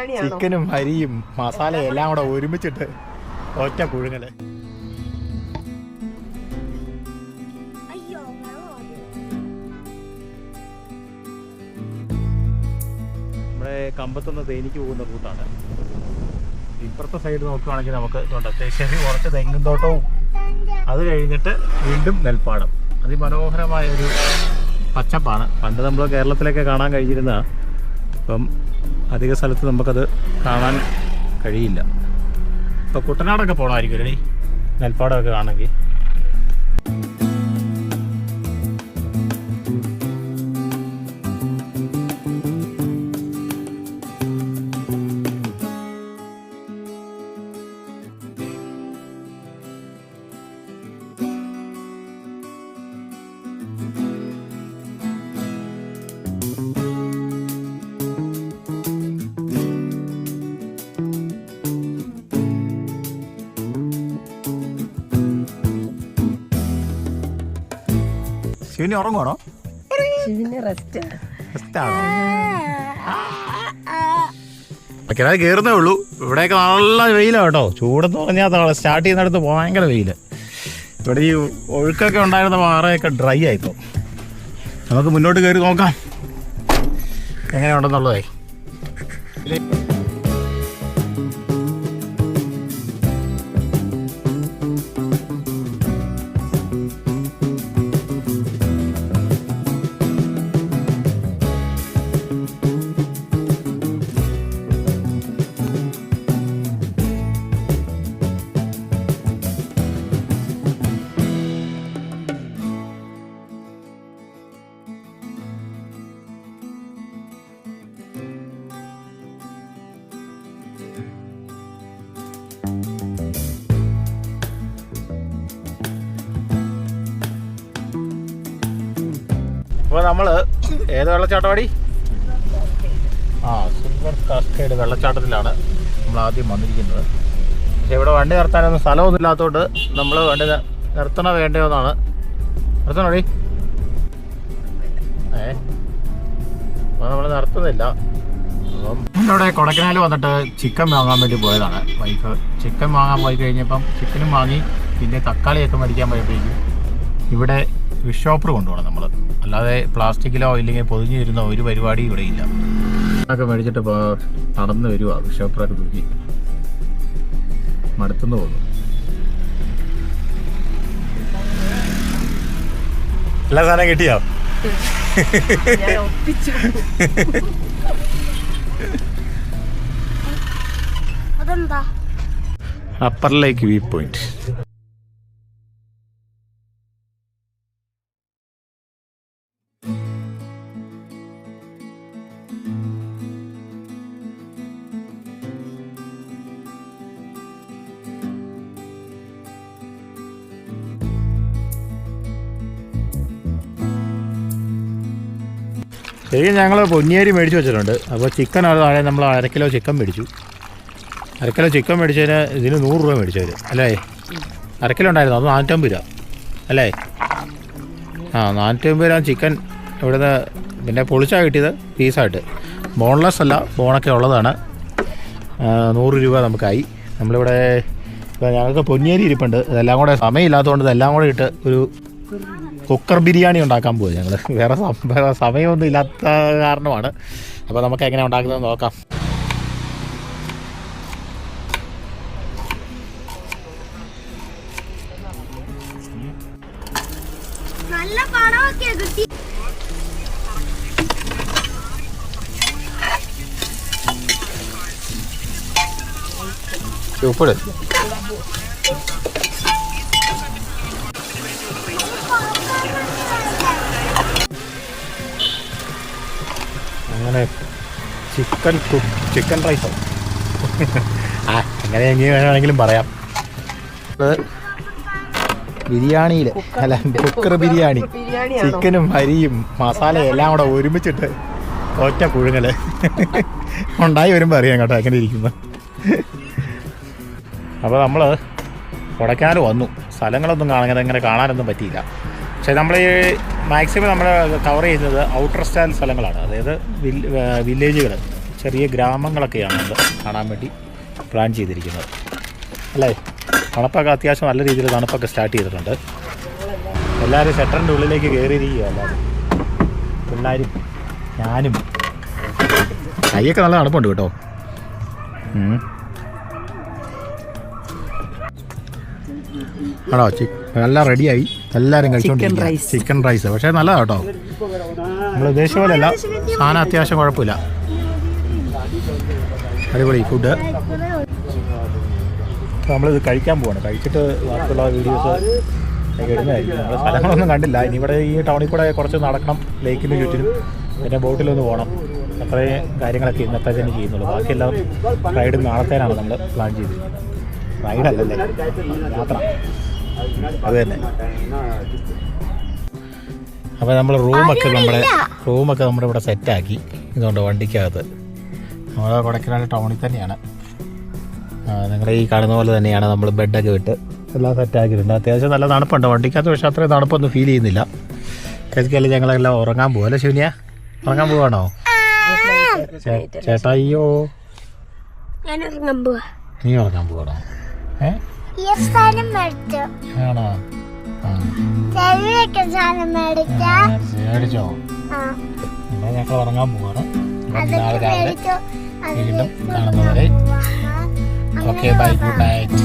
ബിരിയാണിയാണോ? ചിക്കനും അരിയും മസാലയും എല്ലാം കൂടെ ഒരുമിച്ചിട്ട് ഒറ്റ പുഴുങ്ങൽ നമ്മുടെ കമ്പത്തുനിന്ന് തേനിക്ക് പോകുന്ന റൂട്ടാണ്. ഇപ്പുറത്തെ സൈഡ് നോക്കുകയാണെങ്കിൽ നമുക്ക് അത്യാവശ്യം കുറച്ച് തെങ്ങും തോട്ടവും. അത് കഴിഞ്ഞിട്ട് വീണ്ടും നെൽപ്പാടം. അതിമനോഹരമായ ഒരു പച്ചപ്പാണ്. പണ്ട് നമ്മൾ കേരളത്തിലൊക്കെ കാണാൻ കഴിഞ്ഞിരുന്നതാണ് ഇപ്പം അധിക സ്ഥലത്ത് നമുക്കത് കാണാൻ കഴിയില്ല. ഇപ്പോൾ കുട്ടനാടൊക്കെ പോകണമായിരിക്കും അല്ലേ? നെൽപ്പാടമൊക്കെ കാണണമെങ്കിൽ. ശിവനി ഉറങ്ങുവാണോ? ശിവന് റെസ്റ്റ് കിണറ് കയറുന്നേ ഉള്ളൂ. ഇവിടെയൊക്കെ നല്ല വെയിലാണ് കേട്ടോ. ചൂടെന്ന് പറഞ്ഞാൽ സ്റ്റാർട്ട് ചെയ്യുന്നിടത്ത് ഭയങ്കര വെയിൽ ഇവിടെ ഈ ഒഴുക്കൊക്കെ ഉണ്ടായിരുന്ന പാറയൊക്കെ ഡ്രൈ ആയിപ്പോ. നമുക്ക് മുന്നോട്ട് കയറി നോക്കാം. എങ്ങനെയുണ്ടെന്നുള്ളതേ. അപ്പോൾ നമ്മൾ ഏത് വെള്ളച്ചാട്ടവാടി? ആ സിൽവർ കാസ്കേഡ് വെള്ളച്ചാട്ടത്തിലാണ് നമ്മൾ ആദ്യം വന്നിരിക്കുന്നത്. പക്ഷേ ഇവിടെ വണ്ടി നിർത്താനൊന്നും സ്ഥലമൊന്നും ഇല്ലാത്തതുകൊണ്ട് നമ്മൾ വണ്ടി നിർത്തണ എന്നാണ് നിർത്തണോടി? ഏ അപ്പോൾ നമ്മൾ നിർത്തുന്നില്ല. അപ്പം ഇവിടെ കൊടക്കനാൽ വന്നിട്ട് ചിക്കൻ വാങ്ങാൻ വേണ്ടി പോയതാണ്. വൈഫ് ചിക്കൻ വാങ്ങാൻ പോയി കഴിഞ്ഞപ്പം ചിക്കനും വാങ്ങി പിന്നെ തക്കാളിയൊക്കെ മേടിക്കാൻ പോയപ്പോഴേക്കും ഇവിടെ ഫിഷ് ഷോപ്പർ കൊണ്ടുപോകണം നമ്മൾ അല്ലാതെ പ്ലാസ്റ്റിക്കിലോ ഇല്ലെങ്കിൽ പൊതിഞ്ഞു തരുന്ന ഒരു പരിപാടി ഇവിടെ ഇല്ല. ഒക്കെ മേടിച്ചിട്ട് ഇപ്പോൾ നടന്ന് വരുവാ ഫിഷ് ഷോപ്പറൊക്കെ തൂക്കി. മടുത്തുനിന്ന് പോകുന്നു എല്ലാ സാധനം കിട്ടിയോ? Upper lake view point. ശരിക്കും ഞങ്ങൾ പൊന്നിയേരി മേടിച്ച് വെച്ചിട്ടുണ്ട്. അപ്പോൾ ചിക്കൻ അത് താഴെ നമ്മൾ അര കിലോ ചിക്കൻ മേടിച്ചു. അര കിലോ ചിക്കൻ മേടിച്ചതിന് ഇതിന് നൂറ് രൂപ മേടിച്ചവർ അല്ലേ? അര കിലോ ഉണ്ടായിരുന്നു. അത് നാനൂറ്റമ്പത് രൂപ. അല്ലേ? ആ നാനൂറ്റമ്പത് രൂപ ചിക്കൻ ഇവിടുന്ന് പിന്നെ പൊളിച്ചാണ് കിട്ടിയത് പീസായിട്ട് ബോൺലെസ് അല്ല ബോണൊക്കെ ഉള്ളതാണ്. നൂറ് രൂപ നമുക്കായി. നമ്മളിവിടെ ഇപ്പോൾ ഞങ്ങൾക്ക് പൊന്നിയേരി ഇരിപ്പുണ്ട്. ഇതെല്ലാം കൂടെ സമയമില്ലാത്തതുകൊണ്ട് ഇതെല്ലാം കൂടെ ഇട്ട് ഒരു കുക്കർ ബിരിയാണി ഉണ്ടാക്കാൻ പോയി ഞങ്ങൾ വേറെ വേറെ സമയമൊന്നും ഇല്ലാത്ത കാരണമാണ്. അപ്പോൾ നമുക്ക് എങ്ങനെ ഉണ്ടാക്കുന്നത് നോക്കാം. ഉപ്പിട്. അങ്ങനെ ചിക്കൻ ചിക്കൻ റൈസോ? ആ അങ്ങനെ എങ്ങനെ വേണമെങ്കിലും പറയാം. ബിരിയാണിയിൽ അല്ല കുക്കർ ബിരിയാണി ചിക്കനും അരിയും മസാലയും എല്ലാം കൂടെ ഒരുമിച്ചിട്ട് ഒറ്റ പുഴുങ്ങൽ. ഉണ്ടായി വരുമ്പോൾ അറിയാം കേട്ടോ എങ്ങനെ ഇരിക്കുന്നു. അപ്പോൾ നമ്മൾ കൊടക്കാനും വന്നു. സ്ഥലങ്ങളൊന്നും കാണാൻ അങ്ങനെ കാണാനൊന്നും പറ്റിയില്ല. പക്ഷേ നമ്മൾ ഈ മാക്സിമം നമ്മൾ കവർ ചെയ്യുന്നത് ഔട്ടർ സ്റ്റാൻഡ് സ്ഥലങ്ങളാണ്. അതായത് വില്ലേജുകൾ ചെറിയ ഗ്രാമങ്ങളൊക്കെയാണ് നമ്മൾ കാണാൻ വേണ്ടി പ്ലാൻ ചെയ്തിരിക്കുന്നത്. അല്ലേ? തണുപ്പൊക്കെ അത്യാവശ്യം നല്ല രീതിയിൽ തണുപ്പൊക്കെ സ്റ്റാർട്ട് ചെയ്തിട്ടുണ്ട്. എല്ലാവരും ഷട്ടറിന്റെ ഉള്ളിലേക്ക് കയറിയിരിക്കുക എല്ലാവരും പിള്ളേരും ഞാനും. കൈയൊക്കെ നല്ല തണുപ്പുണ്ട് കേട്ടോ. ആണോ? എല്ലാം റെഡിയായി. എല്ലാവരും കഴിച്ചോണ്ടിരിക്കും ചിക്കൻ റൈസ് പക്ഷേ നല്ലതാണ് കേട്ടോ. നമ്മൾ ഉദ്ദേശിച്ച പോലെയല്ല. സാധനം അത്യാവശ്യം കുഴപ്പമില്ല. അടിപൊളി ഫുഡ് നമ്മളിത് കഴിക്കാൻ പോവാണ്. കഴിച്ചിട്ട് ബാക്കിയുള്ള വീഡിയോസ് ഇടുന്നതായിരിക്കും നമ്മൾ സ്ഥലങ്ങളൊന്നും കണ്ടില്ല. ഇനി ഇവിടെ ഈ ടൗണിൽ കൂടെ കുറച്ച് നടക്കണം. ലേക്കിന്റെ ചുറ്റിനും പിന്നെ ബോട്ടിലൊന്ന് പോകണം അത്രയും കാര്യങ്ങളൊക്കെ ഇന്നത്തെ തന്നെ ചെയ്യുന്നുള്ളൂ. ബാക്കിയെല്ലാം റൈഡ് നാളത്തേനാണ് നമ്മൾ പ്ലാൻ ചെയ്തിരിക്കുന്നത്. റൈഡല്ലല്ലേ യാത്ര. അത് തന്നെ അപ്പോൾ നമ്മൾ റൂമൊക്കെ നമ്മുടെ റൂമൊക്കെ നമ്മുടെ ഇവിടെ സെറ്റാക്കി. ഇതുകൊണ്ട് വണ്ടിക്കകത്ത്. നമ്മൾ കൊടക്കനാട് ടൗണിൽ തന്നെയാണ്. നിങ്ങളുടെ ഈ കാണുന്ന പോലെ തന്നെയാണ് നമ്മൾ ബെഡൊക്കെ വിട്ട് എല്ലാം സെറ്റാക്കിയിട്ടുണ്ട്. അത്യാവശ്യം നല്ല തണുപ്പുണ്ട്. വണ്ടിക്കകത്ത് പക്ഷേ അത്രയും തണുപ്പൊന്നും ഫീൽ ചെയ്യുന്നില്ല. കഴിക്കാൽ ഞങ്ങളെല്ലാം ഉറങ്ങാൻ പോകും അല്ലേ ശൂന്യ? ഉറങ്ങാൻ പോവാണോ? ചേട്ടായിയോ നീ ഉറങ്ങാൻ പോവാണോ? ആണോ? മേടിച്ചോ. ഞങ്ങൾ ഉറങ്ങാൻ പോവാണ്. നാളെ രാവിലെ വീണ്ടും കാണുന്നവരെ ഓക്കെ ബൈ ഗുഡ് നൈറ്റ്